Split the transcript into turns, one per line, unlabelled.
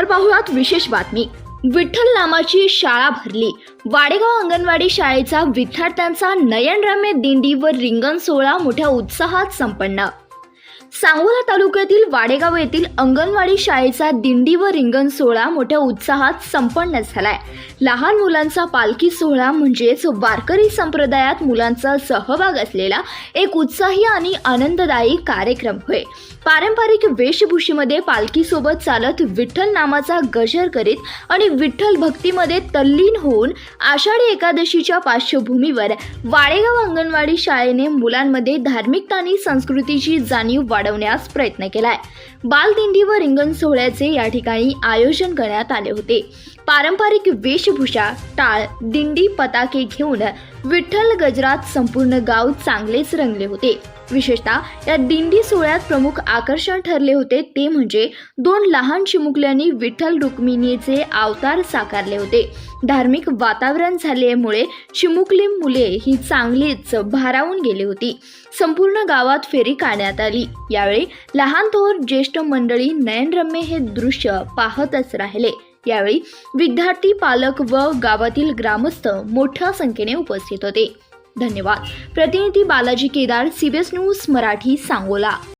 नमस्कार पाहुयात विशेष बातमी. विठ्ठल नामाची शाळा भरली. वाडेगाव अंगणवाडी शाळेचा विद्यार्थ्यांचा नयनरम्य दिंडी व रिंगण सोहळा मोठ्या उत्साहात संपन्न. सांगोला तालुक्यातील वाडेगाव येथील अंगणवाडी शाळेचा दिंडी व रिंगण सोहळा मोठ्या उत्साहात संपन्न झालाय. लहान मुलांचा पालखी सोहळा म्हणजेच वारकरी संप्रदायात मुलांचा सहभाग असलेला एक उत्साही आणि आनंददायी कार्यक्रम होय. पारंपरिक वेशभूषेमध्ये पालखीसोबत चालत विठ्ठल नामाचा गजर करीत आणि विठ्ठल भक्तीमध्ये तल्लीन होऊन आषाढी एकादशीच्या पार्श्वभूमीवर वाडेगाव अंगणवाडी शाळेने मुलांमध्ये धार्मिकता आणि संस्कृतीची जाणीव वाढवण्यास प्रयत्न केलाय. बालदिंडी व रिंगण सोहळ्याचे या ठिकाणी आयोजन करण्यात आले होते. पारंपरिक वेशभूषा टाळ दिंडी पताके घेऊन विठ्ठल गजरात संपूर्ण गाव चांगलेच रंगले होते. विशेषतः या दिंडी सोहळ्यात प्रमुख आकर्षण ठरले होते ते म्हणजे दोन लहान चिमुकल्यांनी विठ्ठल रुक्मिणीचे अवतार साकारले होते. धार्मिक वातावरण झाल्यामुळे चिमुकली मुले ही चांगलीच भारावून गेली होती. संपूर्ण गावात फेरी काढण्यात आली. यावेळी लहान थोर ज्येष्ठ मंडळी नयनरम्य हे दृश्य पाहतच राहिले. यावेळी विद्यार्थी पालक व गावातील ग्रामस्थ मोठ्या संख्येने उपस्थित होते. धन्यवाद. प्रतिनिधी बालाजी केदार सीबीएस न्यूज मराठी सांगोला.